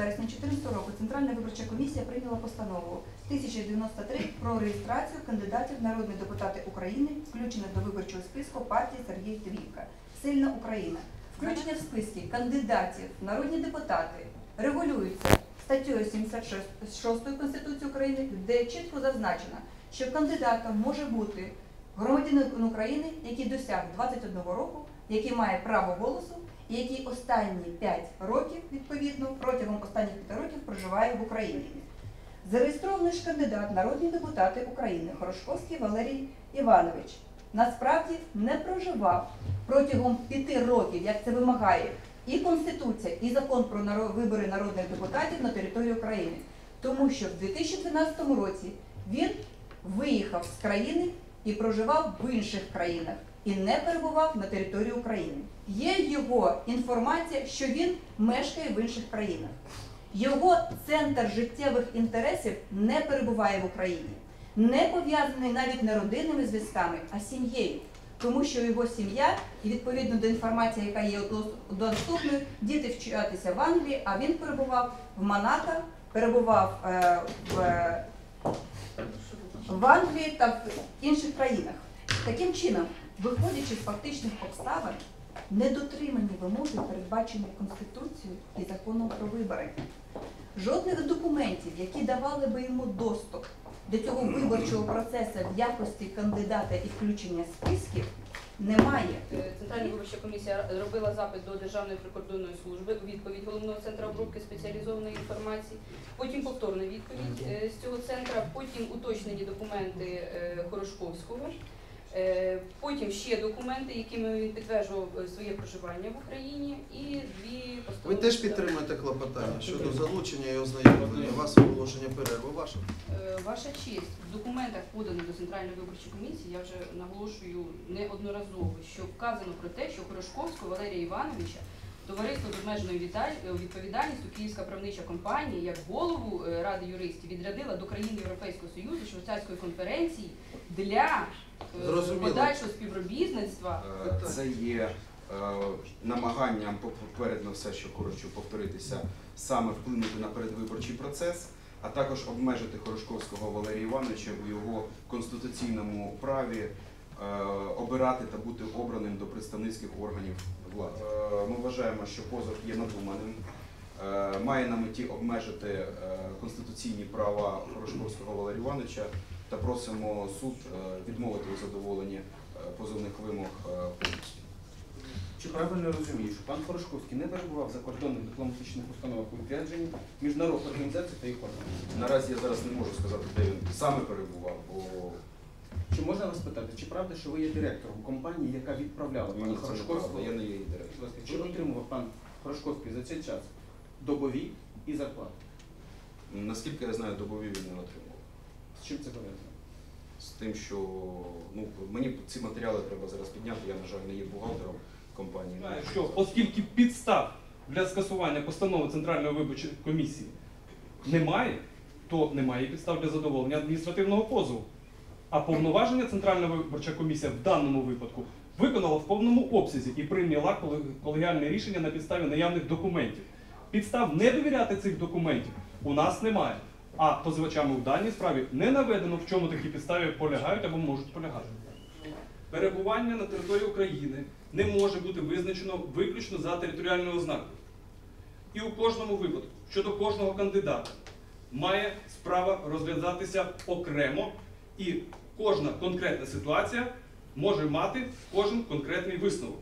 вересня 2014 року Центральна виборча комісія прийняла постанову 1093 про реєстрацію кандидатів в народні депутати України, включених до виборчого списку партії Сергій Твівка. Сильна Україна. Включення в списки кандидатів в народні депутати регулюється статтею 76 Конституції України, де чітко зазначено, що кандидатом може бути громадянин України, який досяг 21 року, який має право голосу який останні 5 років, відповідно, протягом останніх 5 років проживає в Україні. Зареєстрований ж кандидат народні депутати України Хорошковський Валерій Іванович насправді не проживав протягом п'яти років, як це вимагає і Конституція, і закон про вибори народних депутатів на території України. Тому що в 2012 році він виїхав з країни і проживав в інших країнах і не перебував на території України. Є його інформація, що він мешкає в інших країнах. Його центр життєвих інтересів не перебуває в Україні, не пов'язаний навіть не родинними зв'язками, а сім'єю. Тому що його сім'я, і відповідно до інформації, яка є доступною, діти вчатися в Англії, а він перебував в Монако, перебував е, в, в Англії та в інших країнах. Таким чином, виходячи з фактичних обставин, недотримані вимоги, передбачені Конституцією і законом про вибори. Жодних документів, які давали би йому доступ до цього виборчого процесу в якості кандидата і включення списків, немає. Центральна виборча комісія робила запит до Державної прикордонної служби у відповідь головного центру обробки спеціалізованої інформації. Потім повторна відповідь е, з цього центру, потім уточнені документи е, Хорошковського. Е, Потім ще документи, якими він підтверджував е, своє проживання в Україні, і дві Ви теж підтримуєте клопотання щодо залучення і ознайомлення. Вас оголошення перерви ваше. Е, Ваша честь, в документах, поданих до Центральної виборчої комісії, я вже наголошую неодноразово, що вказано про те, що Хорошковського Валерія Івановича товариство з обмеженою відповідальністю Київська правнича компанія як голову Ради юристів відрядила до країн Європейського Союзу Швейцарської конференції для Зрозуміло. подальшого співробітництва. Е, Це є е, намаганням попередньо все, що хочу повторитися, саме вплинути на передвиборчий процес, а також обмежити Хорошковського Валерія Івановича в його конституційному праві е, обирати та бути обраним до представницьких органів влади. Е, Ми вважаємо, що позов є надуманим. е, Має на меті обмежити е, конституційні права Хорошковського Валерія Івановича та просимо суд е, відмовити у задоволенні е, позовних вимог е, повністю. Чи правильно розумію, що пан Хорошковський не перебував в закордонних дипломатичних установах у відрядженні міжнародних організацій та їх органів? Наразі я зараз не можу сказати, де він саме перебував, бо Чи можна вас питати, чи правда, що ви є директором компанії, яка відправляла пана Хорошковського? я не є директором. Чи отримував пан Хорошковський за цей час добові і зарплату? Наскільки я знаю, добові він не отримав. З чим це пов'язано? З тим, що ну, мені ці матеріали треба зараз підняти, я, на жаль, не є бухгалтером компанії. Знаю, що оскільки підстав для скасування постанови Центральної виборчої комісії немає, то немає підстав для задоволення адміністративного позову. А повноваження Центральна виборча комісія в даному випадку виконала в повному обсязі і прийняла колегіальне рішення на підставі наявних документів. Підстав не довіряти цих документів у нас немає. А позивачами в даній справі не наведено, в чому такі підстави полягають або можуть полягати. Перебування на території України не може бути визначено виключно за територіальною ознакою. І у кожному випадку щодо кожного кандидата має справа розглядатися окремо, і кожна конкретна ситуація може мати кожен конкретний висновок.